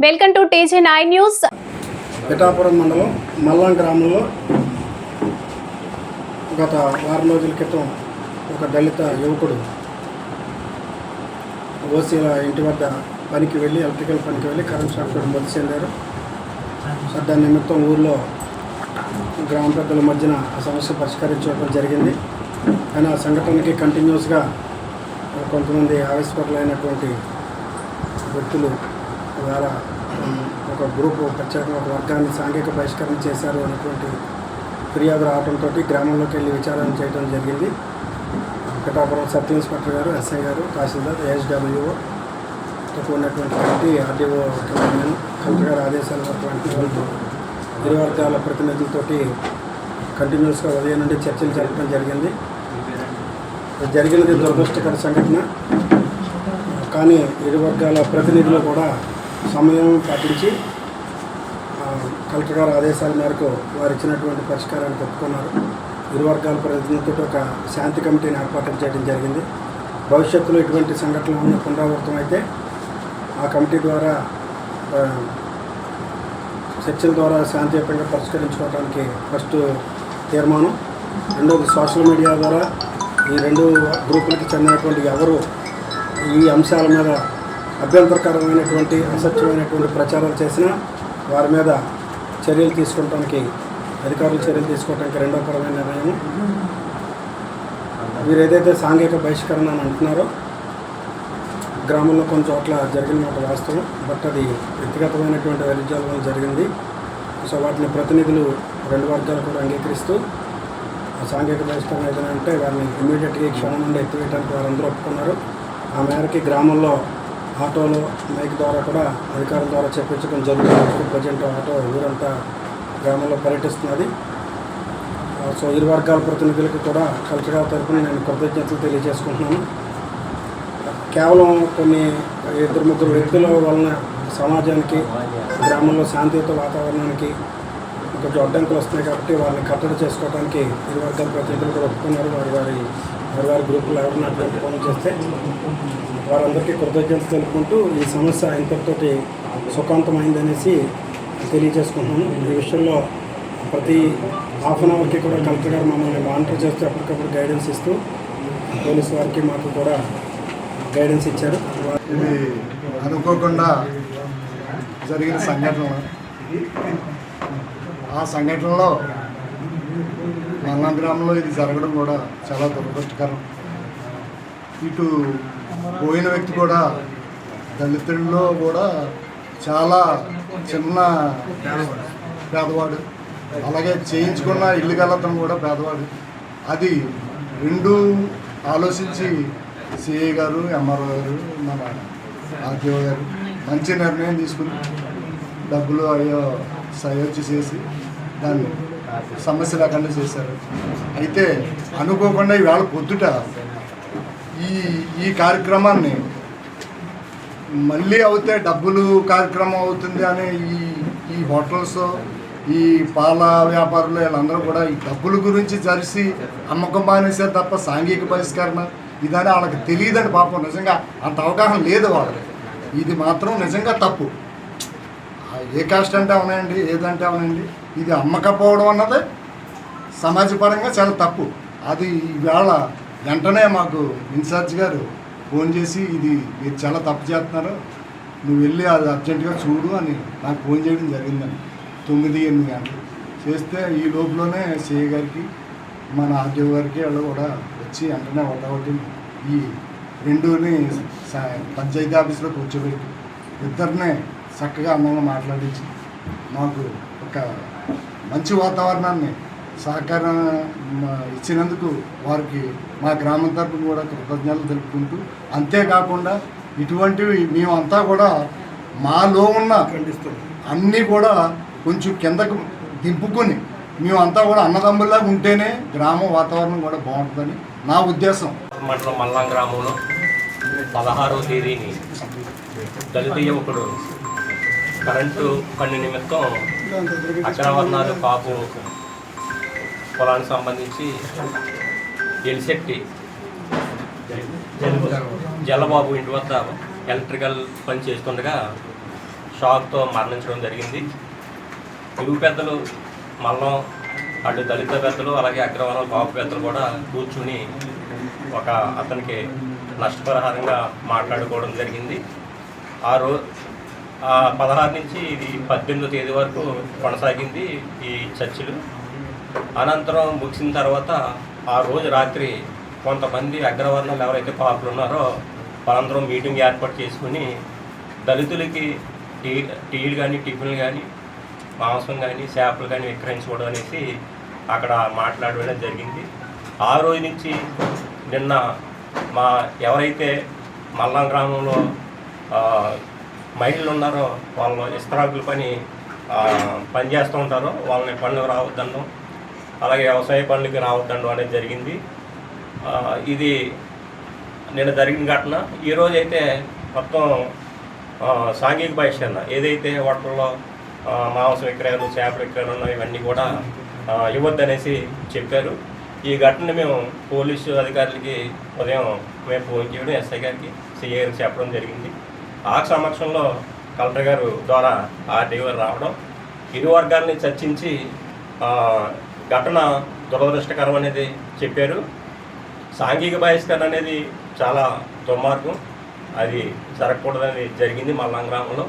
Welcome to TG nine news. Pithapuram మండలం మల్లం గ్రామంలో గత వారం రోజుల క్రితం ఒక దళిత యువకుడు ఓసీల ఇంటి వద్ద పనికి వెళ్ళి ఎలక్ట్రికల్ పనికి వెళ్ళి కరెంట్ షాక్ తోటి మృతి చెందారు. సో దాని నిమిత్తం ఊర్లో గ్రామ పెద్దల మధ్యన ఆ సమస్య పరిష్కరించడం జరిగింది. కానీ ఆ సంఘటనకి కంటిన్యూస్గా కొంతమంది ఆవేశపరులైనటువంటి వ్యక్తులు ద్వారా ఒక గ్రూప్ ప్రత్యేకంగా ఒక వర్గాన్ని సాంఘిక బహిష్కరణ చేశారు అనేటువంటి ఫిర్యాదు రావడంతో గ్రామంలోకి వెళ్ళి విచారణ చేయడం జరిగింది. వెంకటాపురం సబ్ ఇన్స్పెక్టర్ గారు ఎస్ఐ గారు తహసీల్దార్ ఏఎస్డబ్ల్యూఓ ఉన్నటువంటి కమిటీ ఆర్డీఓ కలెక్టర్ గారి ఆదేశాల వరకు వాళ్ళు ఇరు వర్గాల ప్రతినిధులతోటి కంటిన్యూస్గా ఉదయం నుండి చర్చలు జరపడం జరిగింది. జరిగినది దురదృష్టకర సంఘటన. కానీ ఇరు వర్గాల ప్రతినిధులు కూడా సమయం పాటించి కలెక్టర్ గారి ఆదేశాల మేరకు వారు ఇచ్చినటువంటి పరిష్కారాన్ని ఒప్పుకున్నారు ఇరు వర్గాల ప్రతినిధులతో ఒక శాంతి కమిటీని ఏర్పాటు చేయడం జరిగింది. భవిష్యత్తులో ఇటువంటి సంఘటనలు పునరావృతం అయితే ఆ కమిటీ ద్వారా చర్చల ద్వారా శాంతియుతంగా పరిష్కరించుకోవడానికి ఫస్ట్ తీర్మానం. రెండవది సోషల్ మీడియా ద్వారా ఈ రెండు గ్రూపులకు చెందినటువంటి ఎవరు ఈ అంశాల మీద అభ్యంతరకరమైనటువంటి అసత్యమైనటువంటి ప్రచారాలు చేసినా వారి మీద చర్యలు తీసుకోవడానికి అధికారులు చర్యలు తీసుకోవడానికి రెండో పరమైన నిర్ణయం. మీరు ఏదైతే సాంఘిక బహిష్కరణ అని అంటున్నారో గ్రామంలో కొన్ని చోట్ల జరిగిన ఒక వాస్తవం బట్ అది వ్యక్తిగతమైనటువంటి వైరుధ్యాల వల్ల జరిగింది. సో వాటిని ప్రతినిధులు రెండు వర్గాలు కూడా అంగీకరిస్తూ సాంఘిక బహిష్కరణ ఏదైనా అంటే వారిని ఇమీడియట్గా క్షణం నుండి ఎత్తివేయడానికి వారందరూ ఒప్పుకున్నారు. ఆ మేరకి గ్రామంలో ఆటోలో మైక్ ద్వారా కూడా అధికారుల ద్వారా చెప్పించడం జరుగుతుంది. ప్రజెంట్ ఆటో ఊరంతా గ్రామంలో పర్యటిస్తున్నది. సో ఇరు వర్గాల ప్రతినిధులకు కూడా కల్చరల్ తరఫున నేను కృతజ్ఞతలు తెలియజేసుకుంటున్నాను. కేవలం కొన్ని ఇద్దరు ముగ్గురు వ్యక్తుల వలన సమాజానికి గ్రామంలో శాంతియుత వాతావరణానికి కొంచెం అడ్డంకులు వస్తున్నాయి కాబట్టి వారిని కట్టడి చేసుకోవడానికి ఇరు వర్గాల ప్రతినిధులు కూడా ఒప్పుకున్నారు. వారి వారి వారి వారి గ్రూపులు ఎవరైనా అటువంటి పనులు చేస్తే వారందరికీ కృతజ్ఞతలు తెలుపుకుంటూ ఈ సమస్య ఇంతటితోటి సుఖాంతమైందనేసి తెలియజేసుకుంటున్నాను. ఈ విషయంలో ప్రతి హాఫ్ అన్ అవర్కి కూడా కలెక్టర్ గారు మమ్మల్ని మానిటర్ చేస్తూ ఎప్పటికప్పుడు గైడెన్స్ ఇస్తూ పోలీస్ వారికి మాకు కూడా గైడెన్స్ ఇచ్చారు. ఇది అనుకోకుండా జరిగిన సంఘటన. ఆ సంఘటనలో మల్లం గ్రామంలో ఇది జరగడం కూడా చాలా దురదృష్టకరం. ఇటు పోయిన వ్యక్తి కూడా దళితుల్లో కూడా చాలా చిన్న పేదవాడు అలాగే చేయించుకున్న ఇల్లు గలతను కూడా పేదవాడు. అది రెండు ఆలోచించి సిఐ గారు ఎంఆర్ఓ గారు మన ఆర్టీఓ గారు మంచి నిర్ణయం తీసుకుని డబ్బులు అయ్యో సయోచ్చి చేసి దాన్ని సమస్య లేకుండా చేశారు. అయితే అనుకోకుండా ఈవేళ పొద్దుట ఈ ఈ కార్యక్రమాన్ని మళ్ళీ అవుతే డబ్బులు కార్యక్రమం అవుతుంది అనే ఈ ఈ హోటల్స్ ఈ పాల వ్యాపారులు వీళ్ళందరూ కూడా ఈ డబ్బుల గురించి జరిసి అమ్మకం మానేసే తప్ప సాంఘిక బహిష్కరణ ఇదని వాళ్ళకి తెలియదని పాపం. నిజంగా అంత అవగాహన లేదు వాళ్ళకి. ఇది మాత్రం నిజంగా తప్పు. ఏ కాస్ట్ అంటే అవునండి ఏదంటే అవునండి ఇది అమ్మకపోవడం అన్నది సమాజపరంగా చాలా తప్పు. అది ఈవేళ వెంటనే మాకు ఇన్ఛార్జ్ గారు ఫోన్ చేసి ఇది మీరు చాలా తప్పు చేస్తున్నారు. నువ్వు వెళ్ళి అది అర్జెంటుగా చూడు అని నాకు ఫోన్ చేయడం జరిగిందని తొమ్మిది ఎనిమిది గంటలు. చేస్తే ఈ లోపలనే సిఏ గారికి మన ఆర్డీఓ గారికి వాళ్ళు కూడా వచ్చి వెంటనే ఒకటి ఈ రెండుని పంచాయతీ ఆఫీస్లో కూర్చోబెట్టి ఇద్దరినే చక్కగా అందంగా మాట్లాడించి మాకు ఒక మంచి వాతావరణాన్ని సహకారం ఇచ్చినందుకు వారికి మా గ్రామం తరపున కూడా కృతజ్ఞతలు తెలుపుకుంటూ అంతేకాకుండా ఇటువంటివి మేమంతా కూడా మాలో ఉన్న అన్నీ కూడా కొంచెం కిందకు దింపుకొని మేమంతా కూడా అన్నదమ్ముల్లాగా ఉంటేనే గ్రామ వాతావరణం కూడా బాగుంటుందని నా ఉద్దేశం. మండలం మల్లాం గ్రామంలో పదహారవ తేదీని దళిత యువకుడు కరెంటు పని నిమిత్తం అగ్రవర్ణాలు కాపు పొలానికి సంబంధించి ఎలిశెట్టి జల్లబాబు ఇంటి వద్ద ఎలక్ట్రికల్ పని చేస్తుండగా షాక్తో మరణించడం జరిగింది. ఇరు పెద్దలు మల్లం అటు దళిత పెద్దలు అలాగే అగ్రవర్ణాల బాబు పెద్దలు కూడా కూర్చుని ఒక అతనికి నష్టపరిహారంగా మాట్లాడుకోవడం జరిగింది. ఆ రో ఆ పదహారు నుంచి ఇది పద్దెనిమిదో తేదీ వరకు కొనసాగింది ఈ చర్చలు. అనంతరం ముగిసిన తర్వాత ఆ రోజు రాత్రి కొంతమంది అగ్రవర్ణాలు ఎవరైతే పాపులు ఉన్నారో వాళ్ళందరం మీటింగ్ ఏర్పాటు చేసుకుని దళితులకి టీ టీలు కానీ టిఫిన్లు కానీ మాంసం కానీ చేపలు కానీ విక్రయించుకోవడం అనేసి అక్కడ మాట్లాడడం జరిగింది. ఆ రోజు నుంచి నిన్న మా ఎవరైతే మల్లం గ్రామంలో మహిళలు ఉన్నారో వాళ్ళు ఇస్తరాకుల పని పనిచేస్తూ పని చేస్తూ ఉంటారో వాళ్ళని పనులు రావద్దన్నాం. అలాగే వ్యవసాయ పనులకి రావద్దండం అనేది జరిగింది. ఇది నిన్న జరిగిన ఘటన. ఈరోజు అయితే మొత్తం సాంఘిక బహిష్కరణ ఏదైతే హోటల్లో మాంస మాంసం విక్రయాలు చేపల విక్రయాలు ఇవన్నీ కూడా ఇవ్వద్దు ఇవ్వద్దనేసి చెప్పారు. ఈ ఘటన మేము పోలీసు అధికారులకి ఉదయం మేము ఫోన్ చేయడం ఎస్ఐ గారికి సిఐ గారికి చెప్పడం జరిగింది. ఆ సమక్షంలో కలెక్టర్ గారు ద్వారా ఆ గారు రావడం ఇరు వర్గాల్ని చర్చించి ఘటన దురదృష్టకరం అనేది చెప్పారు. సాంఘిక బహిష్కరణ అనేది చాలా దుర్మార్గం. అది జరగకూడదని జరిగింది మా లంగ్రామంలో.